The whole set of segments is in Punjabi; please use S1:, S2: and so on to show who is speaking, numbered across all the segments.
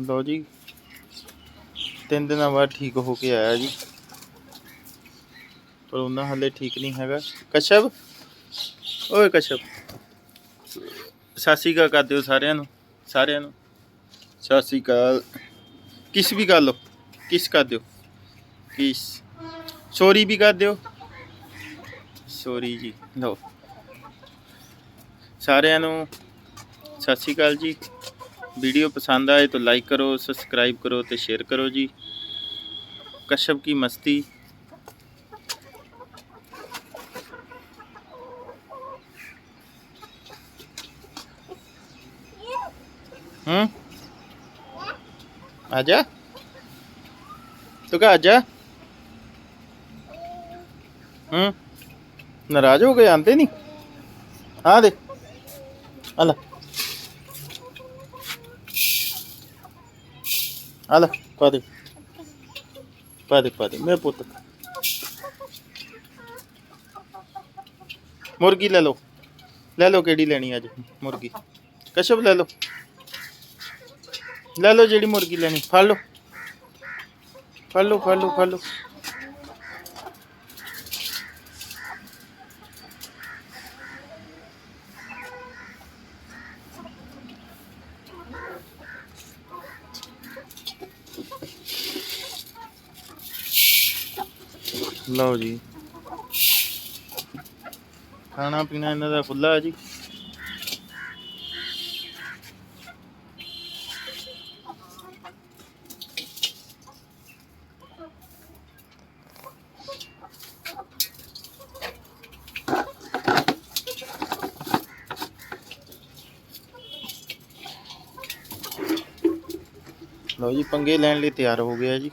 S1: ਲਓ ਜੀ। ਤਿੰਨ ਦਿਨਾਂ ਬਾਅਦ ਠੀਕ ਹੋ ਕੇ ਆਇਆ ਜੀ। ਪਰ ਉਹਨਾਂ ਹਲੇ ਠੀਕ ਨਹੀਂ ਹੈਗਾ। ਕਸ਼ਪ ਓਏ ਕਸ਼ਪ ਸਤਿ ਸ਼੍ਰੀ ਅਕਾਲ ਕਰ ਦਿਓ ਸਾਰਿਆਂ ਨੂੰ ਸਾਰਿਆਂ ਨੂੰ। ਸਤਿ ਸ਼੍ਰੀ ਅਕਾਲ। ਕਿਸ ਵੀ ਕਰ ਲਓ, ਕਿਸ ਕਰ ਦਿਓ। ਕਿਸ। ਸੋਰੀ ਵੀ ਕਰ ਦਿਓ। ਸੋਰੀ ਜੀ, ਲਓ। ਸਾਰਿਆਂ ਨੂੰ ਸਤਿ ਸ਼੍ਰੀ ਅਕਾਲ ਜੀ। वीडियो पसंद आए तो लाइक करो, सब्सक्राइब करो तो शेयर करो जी। कश्यप की मस्ती। हम्म? आजा? तो क्या आजा? हम्म? नाराज़ हो गए आते नहीं? हाँ दे। अल्लाह ਆ ਲੈ ਪਾ ਦੇ ਪਾ ਦੇ ਪਾ ਦੇ ਮੇਰੇ ਪੁੱਤ ਮੁਰਗੀ ਲੈ ਲਓ। ਲੈ ਲਓ ਕਿਹੜੀ ਲੈਣੀ ਅੱਜ? ਮੁਰਗੀ ਕਸ਼ਪ ਲੈ ਲਓ। ਲੈ ਲਓ ਜਿਹੜੀ ਮੁਰਗੀ ਲੈਣੀ। ਫੜ ਲਓ। ਫੜ ਲਓ ਫੜ ਲਓ ਫੜ ਲਓ। ਲਓ ਜੀ। ਖਾਣਾ ਪੀਣਾ ਇਹਨਾਂ ਦਾ ਖੁੱਲਾ ਹੈ ਜੀ। ਲਓ ਜੀ, ਪੰਗੇ ਲੈਣ ਲਈ ਤਿਆਰ ਹੋ ਗਿਆ ਜੀ।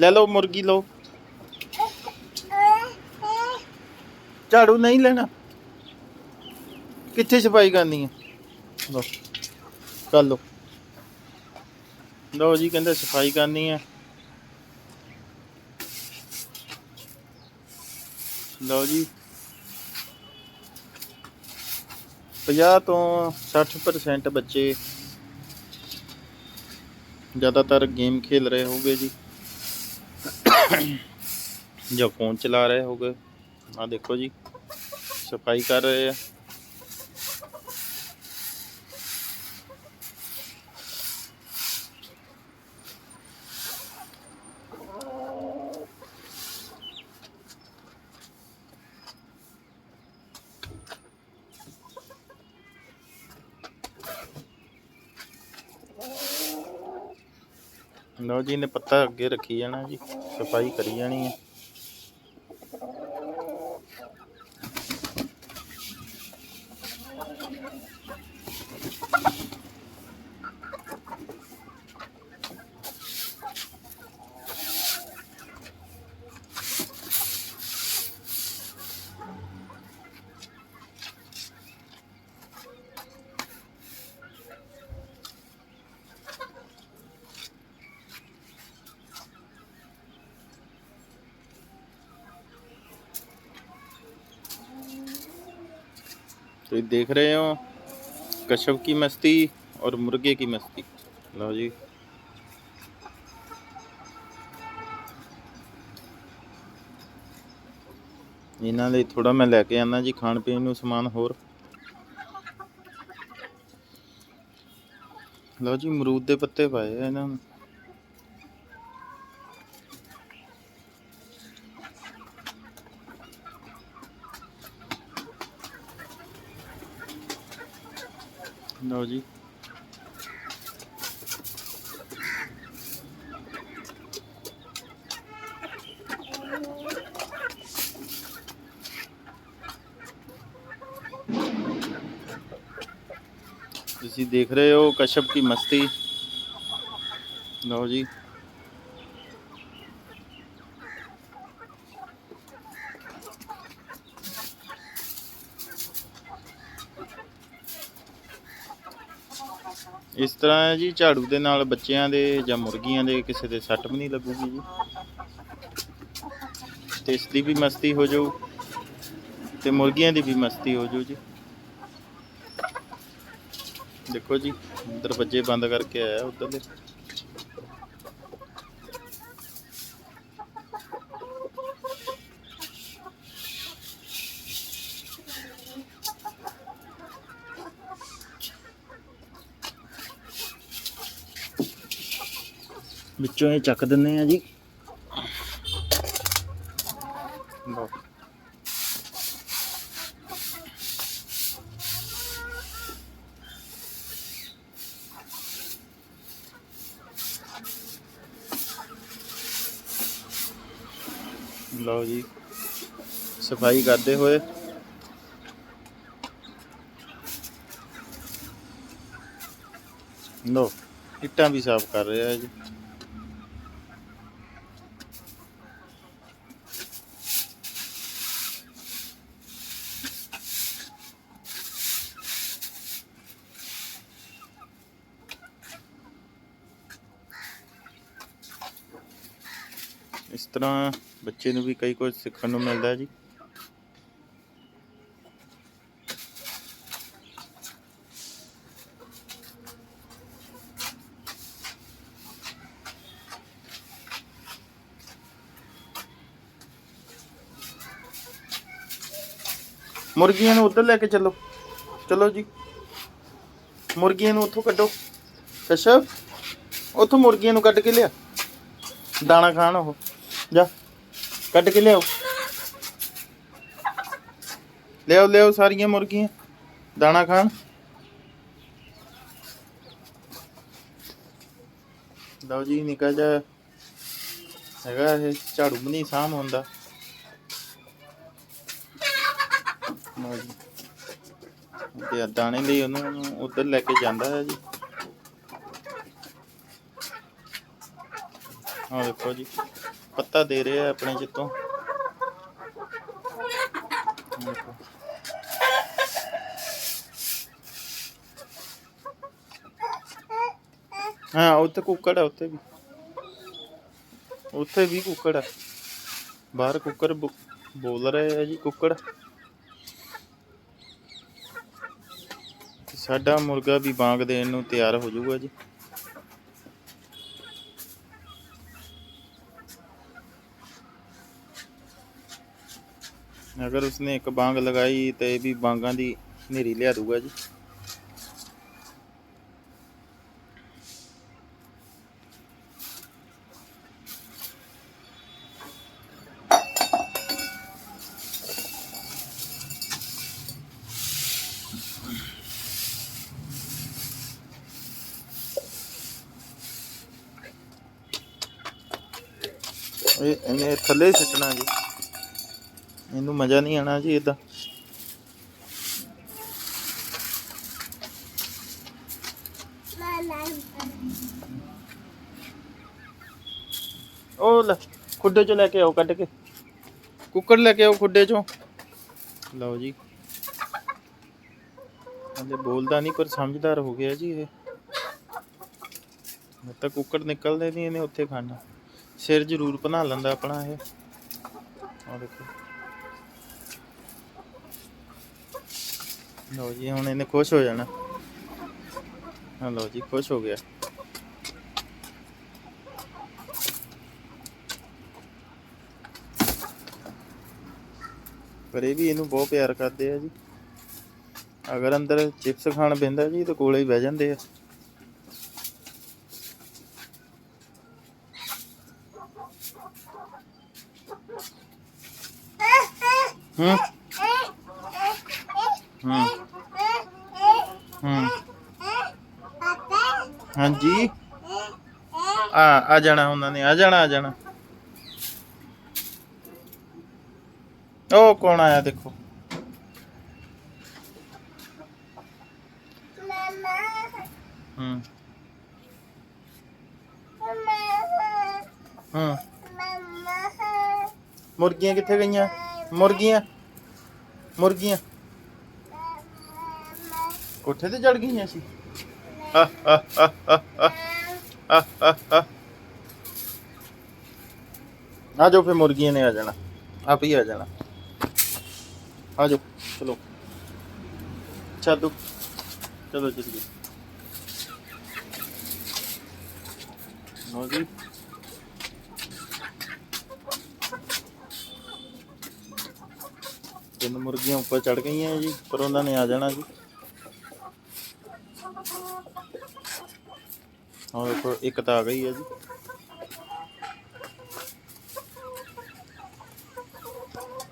S1: ਲੈ ਲਓ ਮੁਰਗੀ ਲਓ। ਝਾੜੂ ਨਹੀਂ ਲੈਣਾ। ਕਿੱਥੇ ਸਫ਼ਾਈ ਕਰਨੀ ਹੈ ਲਓ, ਕਰ ਲਓ। ਲਓ ਜੀ, ਕਹਿੰਦੇ ਸਫ਼ਾਈ ਕਰਨੀ ਹੈ ਲਓ ਜੀ। 50 ਤੋਂ 60% ਬੱਚੇ ਜ਼ਿਆਦਾਤਰ ਗੇਮ ਖੇਲ ਰਹੇ ਹੋਗੇ ਜੀ। ਜਾਂ ਫੋਨ ਚਲਾ ਰਹੇ ਹੋਗੇ। ਆ ਦੇਖੋ ਜੀ ਸਫ਼ਾਈ ਕਰ ਰਹੇ ਆ। ਲਓ ਜੀ ਨੇ ਪੱਤਾ ਅੱਗੇ ਰੱਖੀ ਜਾਣਾ ਜੀ ਸਫ਼ਾਈ ਕਰੀ ਜਾਣੀ ਹੈ। तो ये देख रहे हो कश्यप की मस्ती और मुर्गे की मस्ती लो जी ਇਹਨਾਂ ਲਈ ਥੋੜਾ ਮੈਂ ਲੈ ਕੇ ਆਣਾ ਜੀ ਖਾਣ ਪੀਣ ਨੂੰ ਸਮਾਨ ਹੋਰ ਲਓ ਜੀ ਅਮਰੂਦ ਦੇ ਪੱਤੇ ਪਾਏ ਆ ਇਹਨਾਂ ਨੂੰ ਲਓ ਜੀ ਤੁਸੀਂ ਦੇਖ ਰਹੇ ਹੋ ਕਸ਼ਪ ਕੀ ਮਸਤੀ ਲਓ ਜੀ ਇਸ ਤਰ੍ਹਾਂ ਹੈ ਜੀ, ਝਾੜੂ ਦੇ ਨਾਲ ਬੱਚਿਆਂ ਦੇ ਜਾਂ ਮੁਰਗੀਆਂ ਦੇ ਕਿਸੇ ਦੇ ਸੱਟ ਵੀ ਨਹੀਂ ਲੱਗੂਗੀ ਜੀ। ਤੇ ਇਸ ਦੀ ਵੀ ਮਸਤੀ ਹੋ ਜਾਊ ਤੇ ਮੁਰਗੀਆਂ ਦੀ ਵੀ ਮਸਤੀ ਹੋ ਜਾਊ ਜੀ। ਦੇਖੋ ਜੀ, ਦਰਵਾਜ਼ੇ ਬੰਦ ਕਰਕੇ ਆਇਆ ਉਧਰਲੇ। ਵਿੱਚੋਂ ਇਹ ਚੱਕ ਦਿੰਨੇ ਆ ਜੀ। ਲਓ। ਲਓ ਜੀ, ਸਫ਼ਾਈ ਕਰਦੇ ਹੋਏ। ਲਓ, ਇੱਟਾਂ ਵੀ ਸਾਫ਼ ਕਰ ਰਿਹਾ ਹੈ ਜੀ। ਇਸ ਤਰ੍ਹਾਂ ਬੱਚੇ ਨੂੰ ਵੀ ਕਈ ਕੁਝ ਸਿੱਖਣ ਨੂੰ ਮਿਲਦਾ ਹੈ ਜੀ। ਮੁਰਗੀਆਂ ਨੂੰ ਉੱਧਰ ਲੈ ਕੇ ਚੱਲੋ। ਚਲੋ ਜੀ। ਮੁਰਗੀਆਂ ਨੂੰ ਉੱਥੋਂ ਕੱਢੋ। ਕਸ਼ਪ ਉੱਥੋਂ ਮੁਰਗੀਆਂ ਨੂੰ ਕੱਢ ਕੇ ਲਿਆ। ਦਾਣਾ ਖਾਣ ਉਹ। ਜਾ। ਕੱਢ ਕੇ ਲਿਆਓ। ਲਿਆਓ ਲਿਆਓ ਸਾਰੀਆਂ ਮੁਰਗੀਆਂ। ਦਾਣਾ ਖਾਣ। ਲਓ ਜੀ, ਨਿਕਾ ਜਾ ਹੈਗਾ ਇਹ, ਝਾੜੂ ਵੀ ਨਹੀਂ ਸਾਂਭ ਹੁੰਦਾ। ਤੇ ਦਾਣੇ ਲਈ ਉਹਨੂੰ ਉਧਰ ਲੈ ਕੇ ਜਾਂਦਾ ਹੈ ਜੀ। ਆਹ ਦੇਖੋ ਜੀ। ਪੱਤਾ ਦੇ ਰਿਹਾ ਆਪਣੇ ਜਿੱਤੋਂ। ਹਾਂ, ਉੱਥੇ ਕੁੱਕੜ ਆ ਉੱਥੇ ਵੀ। ਉੱਥੇ ਵੀ ਕੁੱਕੜ ਆ ਬਾਹਰ ਕੁੱਕੜ ਬੋਲ ਰਹੇ ਆ ਜੀ ਕੁੱਕੜ। ਸਾਡਾ ਮੁਰਗਾ ਵੀ ਬਾਂਗ ਦੇਣ ਨੂੰ ਤਿਆਰ ਹੋ ਜਾਊਗਾ ਜੀ। ਅਗਰ ਉਸਨੇ ਇੱਕ ਬਾਂਗ ਲਗਾਈ ਤੇ ਇਹ ਵੀ ਬਾਂਗਾਂ ਦੀ ਹਨੇਰੀ ਲਿਆ ਦੂਗਾ ਜੀ। ਇਹ ਇਹਨੇ ਥੱਲੇ ਸਿੱਟਣਾ ਜੀ। ਇਹਨੂੰ ਮਜ਼ਾ ਨਹੀਂ ਆਣਾ ਜੀ ਇਦਾਂ ਉਹ ਲੈ, ਖੁੱਡੇ ਚੋਂ ਲੈ ਕੇ ਆਓ ਕੱਢ ਕੇ। ਕੁੱਕੜ ਲੈ ਕੇ ਆਓ ਖੁੱਡੇ ਚੋਂ। ਲਓ ਜੀ। ਹਲੇ ਬੋਲਦਾ ਨਹੀਂ, ਪਰ ਸਮਝਦਾਰ ਹੋ ਗਿਆ ਜੀ ਇਹ। ਜਦ ਤੱਕ ਕੁੱਕੜ ਨਿਕਲਦੇ ਨਹੀਂ, ਇਹਨੇ ਉੱਥੇ ਖਾਣਾ। ਸਿਰ ਜ਼ਰੂਰ ਬਣਾ ਲੈਂਦਾ ਆਪਣਾ ਇਹ। ਆ ਦੇਖੋ। ਲਓ ਜੀ, ਹੁਣ ਇਹਨੇ ਖੁਸ਼ ਹੋ ਜਾਣਾ। ਹਾਂ ਲਓ ਜੀ, ਖੁਸ਼ ਹੋ ਗਿਆ। ਪਰ ਇਹ ਵੀ ਇਹਨੂੰ ਬਹੁਤ ਪਿਆਰ ਕਰਦੇ ਆ ਜੀ। ਅਗਰ ਅੰਦਰ ਚਿਪਸ ਖਾਣ ਪੈਂਦਾ ਜੀ, ਤਾਂ ਕੋਲੇ ਹੀ ਬਹਿ ਜਾਂਦੇ ਆ। ਹੂੰ। ਹਾਂਜੀ। ਆ ਆ ਜਾਣਾ ਉਹਨਾਂ ਨੇ, ਆ ਜਾਣਾ ਆ ਜਾਣਾ। ਉਹ ਕੌਣ ਆਇਆ ਦੇਖੋ? ਹੂੰ। ਹੂੰ। ਮੁਰਗੀਆਂ ਕਿੱਥੇ ਗਈਆਂ? ਮੁਰਗੀਆਂ। ਮੁਰਗੀਆਂ। ਕੋਠੇ ਤੇ ਚੜ ਗਈਆਂ ਸੀ? ਆ ਜਾਓ ਫੇ ਮੁਰਗੀਆਂ ਨੇ ਆ ਜਾਣਾ। ਆਪ ਹੀ ਆ ਜਾਣਾ। ਆ ਜਾਓ, ਚਲੋ। ਚਾਦੂ ਚਲੋ ਜੀ। ਨੋ ਜੀ। ਤਿੰਨ ਮੁਰਗੀਆਂ ਉੱਪਰ ਚੜ ਗਈਆਂ ਜੀ, ਪਰ ਉਹਨਾਂ ਨੇ ਆ ਜਾਣਾ ਜੀ। ਹਾਂ ਦੇਖੋ ਇੱਕ ਤਾਂ ਆ ਗਈ ਹੈ ਜੀ।